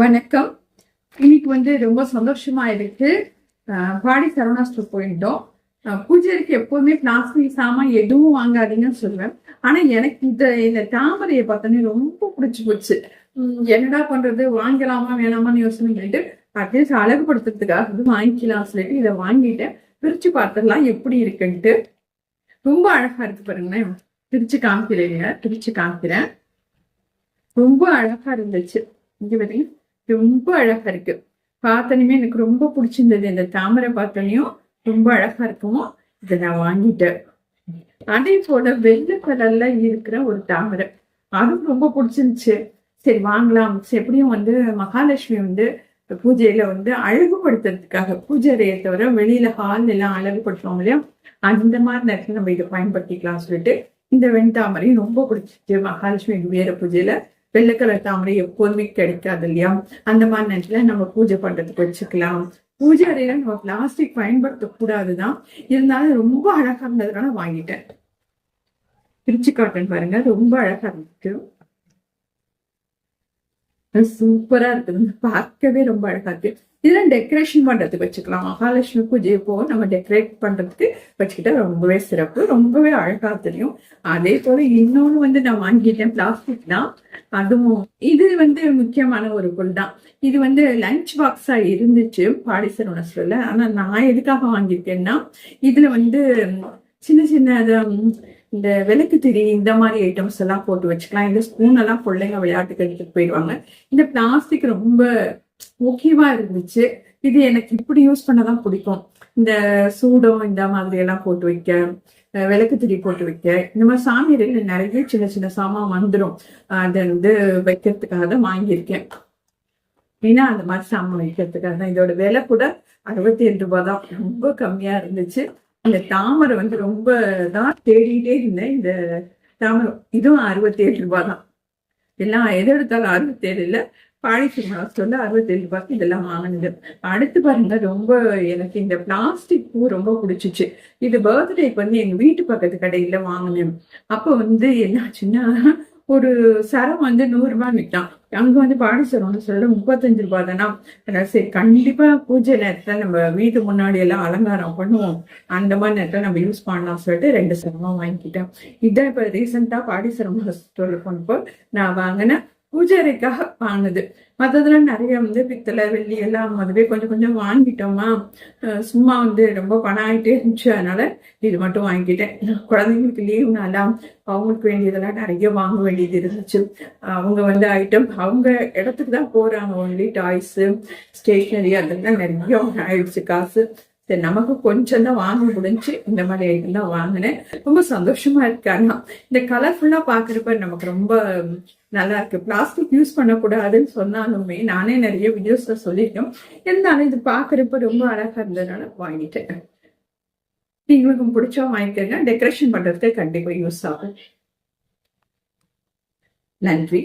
வணக்கம். இன்னைக்கு வந்து ரொம்ப சந்தோஷமா இருக்கு. பாடி சரவணா ஸ்டோர் போயிருந்தோம் பூஜைக்கு எப்போதுமே பிளாஸ்டிக் சாமான் எதுவும் வாங்காதீங்கன்னு சொல்லுவேன். ஆனா எனக்கு இந்த இந்த தாமரையை பார்த்தோன்னே ரொம்ப பிடிச்சி போச்சு. உம் என்னடா பண்றது? வாங்கலாமா வேணாமான்னு யோசனை பண்ணிட்டு அட்லீஸ்ட் அழகுபடுத்துறதுக்காக வந்து வாங்கிக்கலாம் சொல்லிட்டு இதை வாங்கிட்டேன். பிரிச்சு பார்த்துடலாம் எப்படி இருக்குன்ட்டு. ரொம்ப அழகா இருக்கு பாருங்களேன். பிரிச்சு காமிக்கிறேன் பிரிச்சு காமிக்கிறேன். ரொம்ப அழகா இருந்துச்சு. இங்க பாத்தீங்க ரொம்ப அழகா இருக்கு. பார்த்தனுமே எனக்கு ரொம்ப பிடிச்சிருந்தது இந்த தாமரை பார்த்தனையும் ரொம்ப அழகா இருக்கும். இதை நான் வாங்கிட்டேன். அதே போல வெள்ளை கலர்ல இருக்கிற ஒரு தாமரை. அதுவும் ரொம்ப பிடிச்சிருந்துச்சு. சரி வாங்கலாம். எப்படியும் வந்து மகாலட்சுமி வந்து பூஜையில வந்து அழகுபடுத்துறதுக்காக பூஜை அறையை தவிர வெளியில ஹால் எல்லாம் அழகுபடுத்துவோம் இல்லையா? அந்த மாதிரி நேரத்துல நம்ம இதை பயன்படுத்திக்கலாம் சொல்லிட்டு இந்த வெண்தாமரையும் ரொம்ப பிடிச்சிச்சு மகாலட்சுமி வேற பூஜையில வெள்ளை கலர் தாமரை எப்போதுமே கிடைக்காது இல்லையா? அந்த மாதிரி நேரத்துல நம்ம பூஜை பண்றதுக்கு வச்சுக்கலாம். பூஜை அறையில நம்ம பிளாஸ்டிக் பயன்படுத்த கூடாதுதான் இருந்தாலும் ரொம்ப அழகா இருந்ததுனால வாங்கிட்டேன். பிரிச்சு காட்டன் பாருங்க ரொம்ப அழகா இருக்கு. சூப்பரா இருக்குது பார்க்கவே ரொம்ப அழகா இருக்கு. இதெல்லாம் டெக்கரேஷன் பண்றதுக்கு வச்சுக்கலாம். மகாலட்சுமி பூஜை போ நம்ம டெக்கரேட் பண்றதுக்கு வச்சுக்கிட்டா ரொம்பவே சிறப்பு. ரொம்பவே அழகா தெரியும். அதே போல இன்னொன்னு வந்து நான் வாங்கிட்டேன் பிளாஸ்டிக் தான். அதுவும் இது வந்து முக்கியமான ஒரு பொருள் தான். இது வந்து லஞ்ச் பாக்ஸா இருந்துச்சு பாடிசர் உணர்ச்சியில் ஆனா நான் எதுக்காக வாங்கியிருக்கேன்னா இதுல வந்து சின்ன சின்ன இந்த விளக்கு திரி இந்த மாதிரி ஐட்டம்ஸ் எல்லாம் போட்டு வச்சுக்கலாம். இந்த ஸ்பூன் எல்லாம் பிள்ளைங்க விளையாட்டுக்கு எடுத்துட்டு போயிடுவாங்க. இந்த பிளாஸ்டிக் ரொம்ப முக்கியமா இருந்துச்சு. இது எனக்கு இப்படி யூஸ் பண்ணதான் பிடிக்கும். இந்த சூடம் இந்த மாதிரி எல்லாம் போட்டு வைக்க விளக்கு திரி போட்டு வைக்க. இந்த மாதிரி சாமியில் நிறைய சின்ன சின்ன சாமான் வந்துடும் அதை வந்து வைக்கிறதுக்காக தான் வாங்கியிருக்கேன். ஏன்னா அந்த மாதிரி சாமான் வைக்கிறதுக்காக தான். இதோட விலை கூட அறுபத்தி ஏழு ரூபாய் தான். ரொம்ப கம்மியா இருந்துச்சு. இந்த தாமரை வந்து ரொம்ப தான் தேடிட்டே இருந்தேன். இந்த தாமரை இதுவும் அறுபத்தேழு ரூபாய் தான் எல்லாம் எதை எடுத்தாலும் அறுபத்தேழு இல்லை. இல்ல பாலிசி மாஸ்டர்ல அறுபத்தேழு ரூபாய்க்கு இதெல்லாம் வாங்கினது. அடுத்து பாருங்க ரொம்ப எனக்கு இந்த பிளாஸ்டிக் பூ ரொம்ப பிடிச்சிச்சு. இது பர்த்டேக்கு வந்து எங்க வீட்டு பக்கத்து கடையில வாங்கினேன். அப்போ வந்து என்னாச்சுன்னா ஒரு சரம் வந்து நூறுரூபா விற்றான் அங்கே வந்து பாடசரம்னு சொல்ல முப்பத்தஞ்சு ரூபா தானா? சரி கண்டிப்பாக பூஜை நேரத்தில் நம்ம வீட்டு முன்னாடி எல்லாம் அலங்காரம் பண்ணுவோம். அந்த மாதிரி நேரத்தில் நம்ம யூஸ் பண்ணலாம் சொல்லிட்டு ரெண்டு சரமா வாங்கிக்கிட்டேன். இதான் இப்போ ரீசெண்டாக பாடிசரம் சரம் போனப்போ நான் வாங்கினேன் பூஜாரிக்காக வாங்கினது. வாங்குது மற்றதுல நிறைய வந்து பித்தளை வெள்ளி எல்லாம் அதுவே கொஞ்சம் கொஞ்சம் வாங்கிட்டோமா? சும்மா வந்து ரொம்ப பணம் ஆயிட்டே இருந்துச்சு. அதனால இது மட்டும் வாங்கிட்டேன். குழந்தைங்களுக்கு லீவ்னால அவங்களுக்கு வேண்டியதெல்லாம் நிறைய வாங்க வேண்டியது இருந்துச்சு. அவங்க வந்து ஐட்டம் அவங்க இடத்துக்கு தான் போறாங்க. ஒன்லி டாய்ஸு ஸ்டேஷ்னரி அதெல்லாம் நிறைய ஆயிடுச்சு காசு சரி நமக்கு கொஞ்சம் தான் வாங்க முடிஞ்சு இந்த மாதிரி ஐட்டம் தான் வாங்கினேன். ரொம்ப சந்தோஷமா இருக்காங்க இந்த கலர்ஃபுல்லா பாக்குறப்ப நமக்கு ரொம்ப நல்லா இருக்கு. பிளாஸ்டிக் யூஸ் பண்ணக்கூடாதுன்னு சொன்னாலுமே நானே நிறைய வீடியோஸ்ல சொல்லிட்டோம் இருந்தாலும் இது பாக்குறப்ப ரொம்ப அழகா இருந்ததுனால வாங்கிட்டேன். நீங்களுக்கும் பிடிச்சா வாங்கிக்கோங்க. டெக்கரேஷன் பண்றதுக்கு கண்டிப்பா யூஸ் ஆகும். நன்றி.